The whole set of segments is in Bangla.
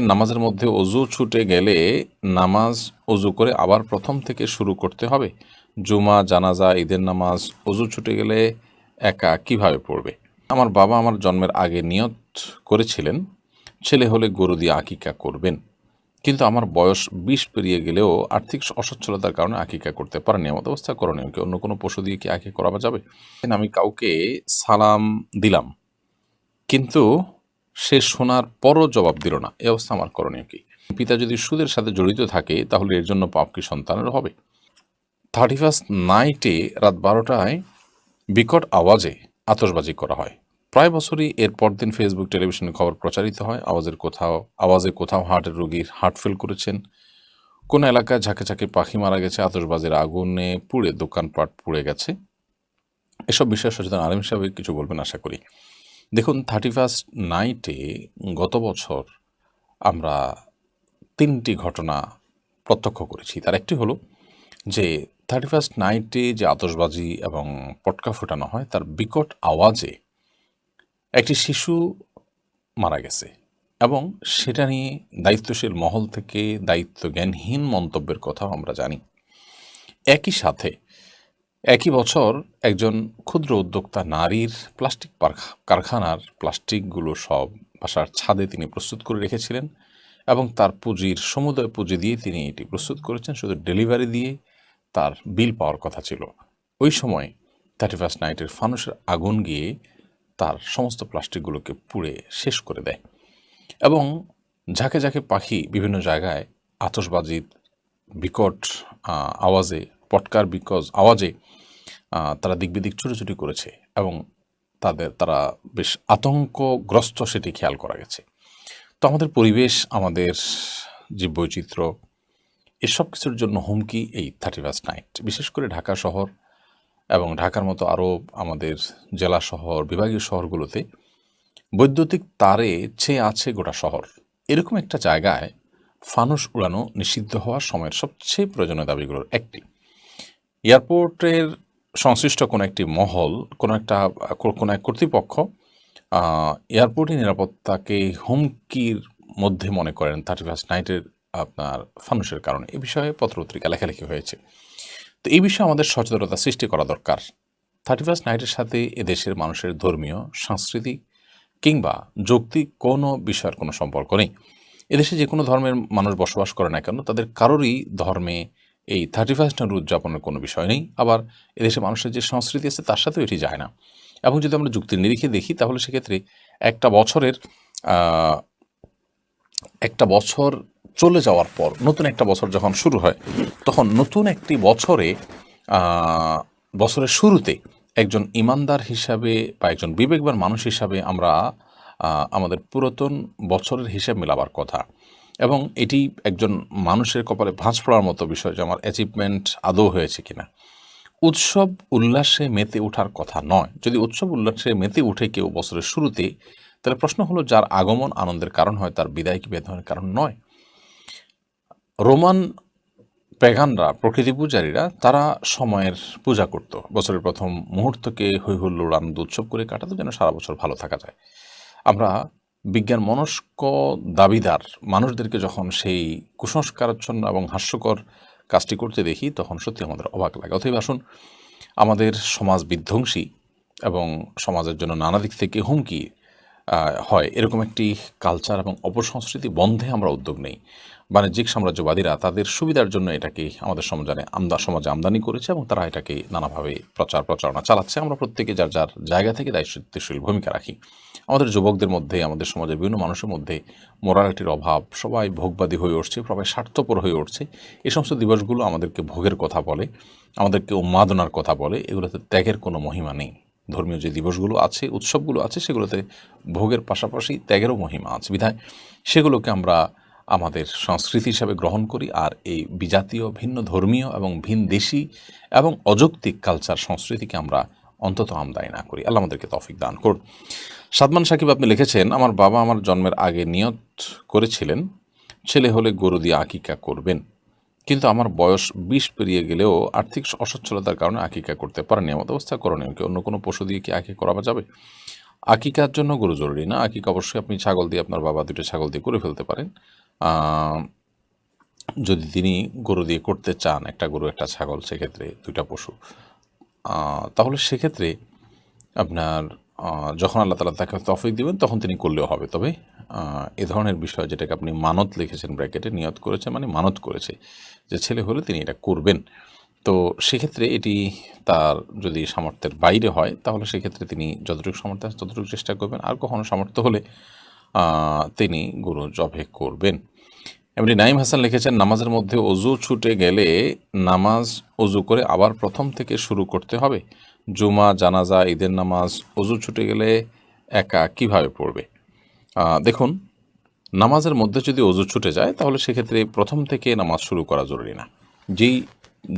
নামাজের মধ্যে অজু ছুটে গেলে নামাজ অজু করে আবার প্রথম থেকে শুরু করতে হবে। জুমা, জানাজা, ঈদের নামাজ, অজু ছুটে গেলে একা কীভাবে পড়বে? আমার বাবা আমার জন্মের আগে নিয়ত করেছিলেন, ছেলে হলে গরু দিয়ে আকিকা করবেন। কিন্তু আমার বয়স বিশ পেরিয়ে গেলেও আর্থিক অসচ্ছলতার কারণে আকিকা করতে পারেনি এমত অবস্থা করণীয় কি অন্য কোনো পশু দিয়ে কি আঁকি করা যাবে? আমি কাউকে সালাম দিলাম। কিন্তু সে শোনার পরও জবাব দিল না। এ অবস্থা আমার করণীয় কি? পিতা যদি সুদের সাথে জড়িত থাকে, তাহলে এর জন্য পাপ কি সন্তানের হবে? থার্টি ফার্স্ট নাইটে রাত বারোটায় বিকট আওয়াজে আতশবাজি করা হয়। প্রায় বছরই এর পরদিন ফেসবুক টেলিভিশনে খবর প্রচারিত হয়। আওয়াজের কোথাও, আওয়াজে কোথাও হার্টের রোগীর হার্ট ফেল করেছেন। কোন এলাকায় ঝাঁকে ঝাঁকে পাখি মারা গেছে, আতশবাজির আগুনে পুড়ে দোকানপাট পুড়ে গেছে। এসব বিষয়ে সচেতন আলিম সাহেব কিছু বলবেন আশা করি। দেখুন থার্টি ফার্স্ট নাইটে গত বছর আমরা তিনটি ঘটনা প্রত্যক্ষ করেছি। তার একটি হলো যে থার্টি ফার্স্ট নাইটে যে আতশবাজি এবং পটকা ফোটানো হয়, তার বিকট আওয়াজে একটি শিশু মারা গেছে এবং সেটা নিয়ে দায়িত্বশীল মহল থেকে দায়িত্ব জ্ঞানহীন মন্তব্যের কথাও আমরা জানি। একই সাথে একই বছর একজন ক্ষুদ্র উদ্যোক্তা নারীর প্লাস্টিক কারখানার প্লাস্টিকগুলো সব বাসার ছাদে তিনি প্রস্তুত করে রেখেছিলেন এবং তার পুঁজির সমুদয় পুঁজি দিয়ে তিনি এটি প্রস্তুত করেছেন, শুধু ডেলিভারি দিয়ে তার বিল পাওয়ার কথা ছিল। ওই সময় থার্টি ফার্স্ট নাইটের ফানুসের আগুন গিয়ে তার সমস্ত প্লাস্টিকগুলোকে পুড়ে শেষ করে দেয় এবং ঝাঁকে ঝাঁকে পাখি বিভিন্ন জায়গায় আতশবাজির বিকট আওয়াজে, পটকার বিকজ আওয়াজে তারা দিকবিদিক ছুটোছুটি করেছে এবং তাদের, তারা বেশ আতঙ্কগ্রস্ত সেটি খেয়াল করা গেছে। তো আমাদের পরিবেশ, আমাদের যে বৈচিত্র্য এসব কিছুর জন্য হুমকি এই থার্টি ফার্স্ট নাইট বিশেষ করে ঢাকা শহর এবং ঢাকার মতো আরও আমাদের জেলা শহর, বিভাগীয় শহরগুলোতে বৈদ্যুতিক তারে ছেয়ে আছে গোটা শহর। এরকম একটা জায়গায় ফানুস উড়ানো নিষিদ্ধ হওয়ার সময়ের সবচেয়ে প্রয়োজনীয় দাবিগুলোর একটি। এয়ারপোর্টের সংশ্লিষ্ট কোনো একটি মহল, কোনো একটা, কোনো এক কর্তৃপক্ষ এয়ারপোর্টের নিরাপত্তাকে হুমকির মধ্যে মনে করেন থার্টি ফার্স্ট নাইটের আপনার ফানুসের কারণে। এ বিষয়ে পত্রপত্রিকা লেখালেখি হয়েছে। তো এই বিষয়ে আমাদের সচেতনতা সৃষ্টি করা দরকার। থার্টি ফার্স্ট নাইটের সাথে এদেশের মানুষের ধর্মীয়, সাংস্কৃতিক কিংবা যৌক্তিক কোনো বিষয়ের কোনো সম্পর্ক নেই। এদেশে যে কোনো ধর্মের মানুষ বসবাস করে না কেন, তাদের কারোরই ধর্মে এই থার্টি ফার্স্ট নাইট উদযাপনের কোনো বিষয় নেই। আবার এদেশে মানুষের যে সংস্কৃতি আছে, তার সাথেও এটি যায় না। এবং যদি আমরা যুক্তির নিরিখে দেখি, তাহলে সেক্ষেত্রে একটা বছরের একটা বছর চলে যাওয়ার পর, নতুন একটা বছর যখন শুরু হয়, তখন নতুন একটি বছরে বছরের শুরুতে একজন ইমানদার হিসাবে বা একজন বিবেকবান মানুষ হিসাবে আমরা আমাদের পুরাতন বছরের হিসাব মেলাবার কথা। এবং এটি একজন মানুষের কপালে ভাঁজ পড়ার মতো বিষয় যে আমার অ্যাচিভমেন্ট আদৌ হয়েছে কিনা। উৎসব উল্লাসে মেতে ওঠার কথা নয়। যদি উৎসব উল্লাসে মেতে উঠে কেউ বছরের শুরুতে, তাহলে প্রশ্ন হলো, যার আগমন আনন্দের কারণ হয়, তার বিদায় কি বেদনের কারণ নয়? রোমান প্যাগানরা, প্রকৃতি পূজারীরা, তারা সময়ের পূজা করত। বছরের প্রথম মুহূর্তকে হৈ হুল্লোড় আনন্দ উৎসব করে কাটাতো, যেন সারা বছর ভালো থাকা যায়। আমরা বিজ্ঞান মনস্ক দাবিদার মানুষদেরকে যখন সেই কুসংস্কারাচ্ছন্ন এবং হাস্যকর কাজটি করতে দেখি, তখন সত্যি আমাদের অবাক লাগে। অথবা আসুন, আমাদের সমাজ বিধ্বংসী এবং সমাজের জন্য নানা দিক থেকে হুমকি হয়। এরকম একটি কালচার এবং অপসংস্কৃতি বন্ধে আমরা উদ্যোগ নেই। বাণিজ্যিক সাম্রাজ্যবাদীরা তাদের সুবিধার জন্য এটাকে আমাদের সমাজে আমদা, সমাজে আমদানি করেছে এবং তারা এটাকে নানাভাবে প্রচার প্রচারণা চালাচ্ছে। আমরা প্রত্যেকে যার যার জায়গা থেকে দায়িত্বশীল ভূমিকা রাখি। আমাদের যুবকদের মধ্যে, আমাদের সমাজের বিভিন্ন মানুষের মধ্যে মোরালিটির অভাব, সবাই ভোগবাদী হয়ে উঠছে, সবাই স্বার্থপর হয়ে উঠছে। এই সমস্ত দিবসগুলো আমাদেরকে ভোগের কথা বলে, আমাদেরকে উন্মাদনার কথা বলে। এগুলোতে ত্যাগের কোনো মহিমা নেই। ধর্মীয় যে দিবসগুলো আছে, উৎসবগুলো আছে, সেগুলোতে ভোগের পাশাপাশি ত্যাগেরও মহিমা আছে। বিধায় সেগুলোকে আমরা আমাদের সংস্কৃতি হিসাবে গ্রহণ করি আর এই বিজাতীয়, ভিন্ন ধর্মীয় এবং ভিন দেশি এবং অযৌক্তিক কালচার সংস্কৃতিকে আমরা অন্তত আমদানি না করি। আল্লাহ আমাদেরকে তৌফিক দান করুন। সাদমান সাকিব আপনি লিখেছেন, আমার বাবা আমার জন্মের আগে নিয়ত করেছিলেন, ছেলে হলে গরু দিয়ে আকিকা করবেন। কিন্তু আমার বয়স বিশ পেরিয়ে গেলেও আর্থিক অসচ্ছলতার কারণে আকিকা করতে পারেনি এমত অবস্থা করণীয় কি? অন্য কোনো পশু দিয়ে কি আকিকা করা যাবে? আকিকার জন্য গরু জরুরি না? আকিকা অবশ্যই আপনি ছাগল দিয়ে, আপনার বাবা দুটো ছাগল দিয়ে করে ফেলতে পারেন। যদি তিনি গরু দিয়ে করতে চান, একটা গরু, একটা ছাগল, সেক্ষেত্রে দুইটা পশু তাহলে সেক্ষেত্রে আপনার যখন আল্লাহ তালা তাকে তফিক দিবেন, তখন তিনি করলেও হবে। তবে এ ধরনের বিষয় যেটাকে আপনি মানত লিখেছেন ব্র্যাকেটে, নিয়ত করেছে মানে মানত করেছে যে ছেলে হলে তিনি এটা করবেন। তো সেক্ষেত্রে এটি তার যদি সামর্থ্যের বাইরে হয়, তাহলে সেক্ষেত্রে তিনি যতটুকু সামর্থ্য আছে ততটুকু চেষ্টা করবেন। আর কখনো সামর্থ্য হলে তিনি গুরু জবে করবেন। এমনি নাইম হাসান লিখেছেন, নামাজের মধ্যে অজু ছুটে গেলে নামাজ অজু করে আবার প্রথম থেকে শুরু করতে হবে। জুমা, জানাজা, ঈদের নামাজ, অজু ছুটে গেলে একা কীভাবে পড়বে? দেখুন, নামাজের মধ্যে যদি অজু ছুটে যায়, তাহলে সেক্ষেত্রে প্রথম থেকে নামাজ শুরু করা জরুরি না। যেই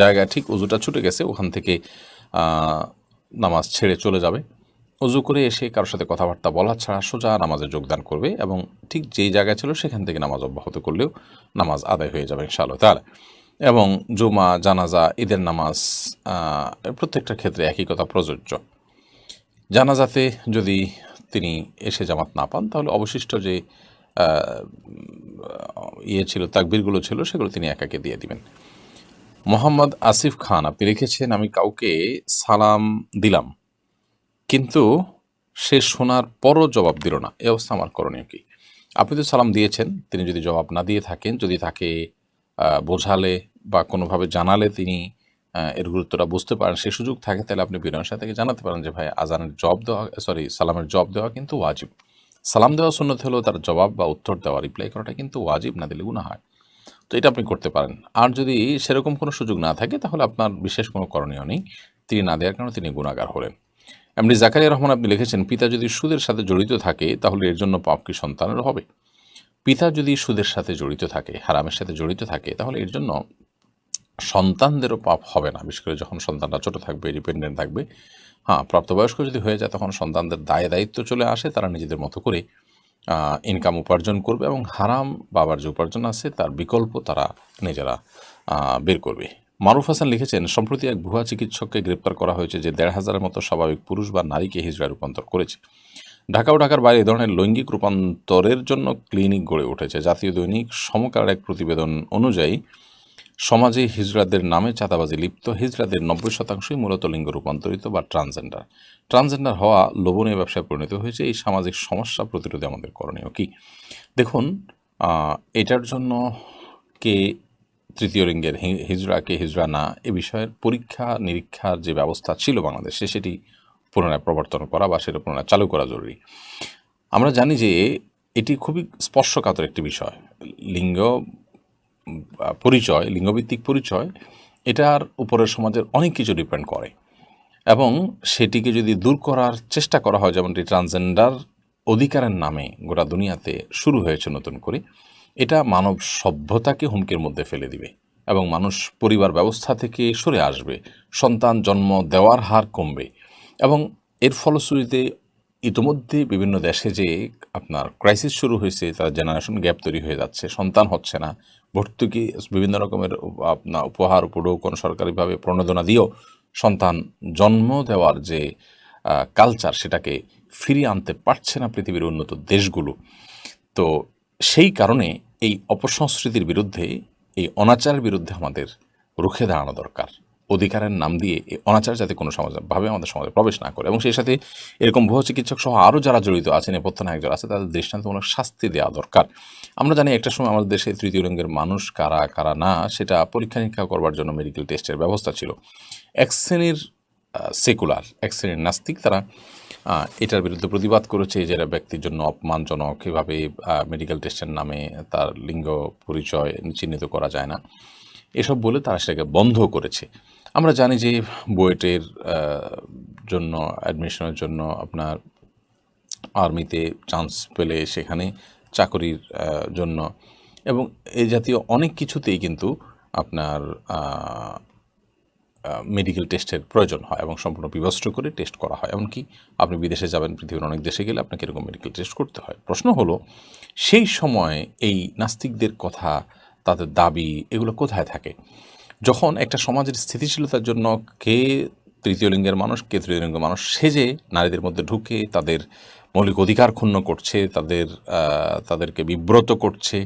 জায়গা ঠিক অজুটা ছুটে গেছে, ওখান থেকে নামাজ ছেড়ে চলে যাবে। অজু করে এসে কারোর সাথে কথাবার্তা বলা ছাড়া সোজা নামাজে যোগদান করবে এবং ঠিক যেই জায়গায় ছিল সেখান থেকে নামাজ অব্যাহত করলেও নামাজ আদায় হয়ে যাবে ইনশাআল্লাহ তাহলে এবং জুমা, জানাজা, ঈদের নামাজ প্রত্যেকটা ক্ষেত্রে একই কথা প্রযোজ্য। জানাজাতে যদি তিনি এসে জামাত না পান, তাহলে অবশিষ্ট যে ইয়ে ছিল, তাকবিরগুলো ছিল, সেগুলো তিনি একাকে দিয়ে দিবেন। মোহাম্মদ আসিফ খান, আপনি লিখেছেন, আমি কাউকে সালাম দিলাম কিন্তু সে শোনার পরও জবাব দিল না। এই অবস্থা আমার করণীয় কি? আপনি তো সালাম দিয়েছেন, তিনি যদি জবাব না দিয়ে থাকেন, যদি তাকে বোঝালে বা কোনোভাবে জানালে তিনি এর গুরুত্বটা বুঝতে পারেন, সে সুযোগ থাকে, তাহলে আপনি বিনয়ের সাথে জানাতে পারেন যে, ভাই, আজানের জব দেওয়া, সরি, সালামের জব দেওয়া কিন্তু ওয়াজিব। সালাম দেওয়া সুন্নত হলেও তার জবাব বা উত্তর দেওয়া রিপ্লাই করাটা কিন্তু ওয়াজিব, না দিলে গুণা হয়। তো এটা আপনি করতে পারেন। আর যদি সেরকম কোনো সুযোগ না থাকে, তাহলে আপনার বিশেষ কোনো করণীয় নেই। তিনি না দেওয়ার কারণে তিনি গুণাগার হলেন। এমনি জাকারিয়া রহমান আপনি লিখেছেন, পিতা যদি সুদের সাথে জড়িত থাকে, তাহলে এর জন্য পাপ কি সন্তানের হবে? পিতা যদি সুদের সাথে জড়িত থাকে, হারামের সাথে জড়িত থাকে, তাহলে এর জন্য সন্তানদেরও পাপ হবে না। বিশেষ করে যখন সন্তানরা ছোট থাকবে ডিপেন্ডেন্ট থাকবে হ্যাঁ প্রাপ্তবয়স্ক যদি হয়ে যায়, তখন সন্তানদের দায় দায়িত্ব চলে আসে, তারা নিজেদের মতো করে ইনকাম উপার্জন করবে এবং হারাম বাবার যে উপার্জন আছে, তার বিকল্প তারা নিজেরা বের করবে। মারুফ হাসান লিখেছেন, সম্প্রতি এক ভুয়া চিকিৎসককে গ্রেপ্তার করা হয়েছে যে দেড় হাজারের মতো স্বাভাবিক পুরুষ বা নারীকে হিজড়ায় রূপান্তর করেছে। ঢাকা ও ঢাকার বাইরে এ ধরনের লৈঙ্গিক রূপান্তরের জন্য ক্লিনিক গড়ে উঠেছে। জাতীয় দৈনিক সমকার এক প্রতিবেদন অনুযায়ী, সমাজে হিজড়াদের নামে চাঁদাবাজি লিপ্ত হিজড়াদের নব্বই শতাংশই মূলত লিঙ্গ রূপান্তরিত বা ট্রান্সজেন্ডার। ট্রান্সজেন্ডার হওয়া লোভনীয় ব্যবসায় পরিণত হয়েছে। এই সামাজিক সমস্যা প্রতিরোধে আমাদের করণীয় কি? দেখুন এটার জন্য কে তৃতীয় লিঙ্গের হিজড়া কে হিজড়া না, এ বিষয়ের পরীক্ষা নিরীক্ষার যে ব্যবস্থা ছিল বাংলাদেশে সেটি পুনরায় প্রবর্তন করা বা সেটা পুনরায় চালু করা জরুরি। আমরা জানি যে এটি খুবই স্পর্শকাতর একটি বিষয়। লিঙ্গ পরিচয়, লিঙ্গভিত্তিক পরিচয়, এটার উপরে সমাজের অনেক কিছু ডিপেন্ড করে। এবং সেটিকে যদি দূর করার চেষ্টা করা হয়, যেমনটি ট্রান্সজেন্ডার অধিকারের নামে গোটা দুনিয়াতে শুরু হয়েছে নতুন করে এটা মানব সভ্যতাকে হুমকির মধ্যে ফেলে দিবে এবং মানুষ পরিবার ব্যবস্থা থেকে সরে আসবে, সন্তান জন্ম দেওয়ার হার কমবে এবং এর ফলশ্রুতিতে ইতোমধ্যে বিভিন্ন দেশে যে আপনার ক্রাইসিস শুরু হয়েছে, তার জেনারেশন গ্যাপ তৈরি হয়ে যাচ্ছে, সন্তান হচ্ছে না, ভর্তুকি বিভিন্ন রকমের আপনার উপহার কোনো সরকারিভাবে প্রণোদনা দিয়েও সন্তান জন্ম দেওয়ার যে কালচার সেটাকে ফিরিয়ে আনতে পারছে না পৃথিবীর উন্নত দেশগুলো। তো সেই কারণে এই অপসংস্কৃতির বিরুদ্ধে, এই অনাচারের বিরুদ্ধে আমাদের রুখে দাঁড়ানো দরকার। অধিকারের নাম দিয়ে এই অনাচার যাতে কোনো সমাজভাবে আমাদের সমাজে প্রবেশ না করে এবং সেই সাথে এরকম ভুয়া চিকিৎসক সহ আরও যারা জড়িত আছেন নেপথ্য নায়ক যারা আছে, তাদের দৃষ্টান্তমূলক শাস্তি দেওয়া দরকার। আমরা জানি একটা সময় আমাদের দেশে তৃতীয় রঙ্গের মানুষ কারা কারা না, সেটা পরীক্ষা নিরীক্ষা করবার জন্য মেডিকেল টেস্টের ব্যবস্থা ছিল। এক শ্রেণির সেকুলার এক শ্রেণির নাস্তিক তারা এটার বিরুদ্ধে প্রতিবাদ করেছে যে এরা ব্যক্তির জন্য অপমানজনক, এভাবে মেডিকেল টেস্টের নামে তার লিঙ্গ পরিচয় চিহ্নিত করা যায় না। এসব বলে তারা সেটাকে বন্ধ করেছে। আমরা জানি যে বুয়েটের জন্য অ্যাডমিশনের জন্য আপনার আর্মিতে চান্স পেলে সেখানে চাকরির জন্য। এবং এই জাতীয় অনেক কিছুতেই কিন্তু আপনার মেডিকেল টেস্টের প্রয়োজন হয় এবং সম্পূর্ণ বিভস্ত করে টেস্ট করা হয়। এমনকি আপনি বিদেশে যাবেন, পৃথিবীর অনেক দেশে গেলে আপনাকে এরকম মেডিকেল টেস্ট করতে হয়। প্রশ্ন হলো, সেই সময় এই নাস্তিকদের কথা, তাদের দাবি এগুলো কোথায় থাকে? যখন একটা সমাজের স্থিতিশীলতার জন্য কে তৃতীয় লিঙ্গের মানুষ, কে তৃতীয় লিঙ্গের মানুষ সেজে নারীদের মধ্যে ঢুকে তাদের মৌলিক অধিকার ক্ষুণ্ণ করছে, তাদের তাদেরকে বিব্রত করছে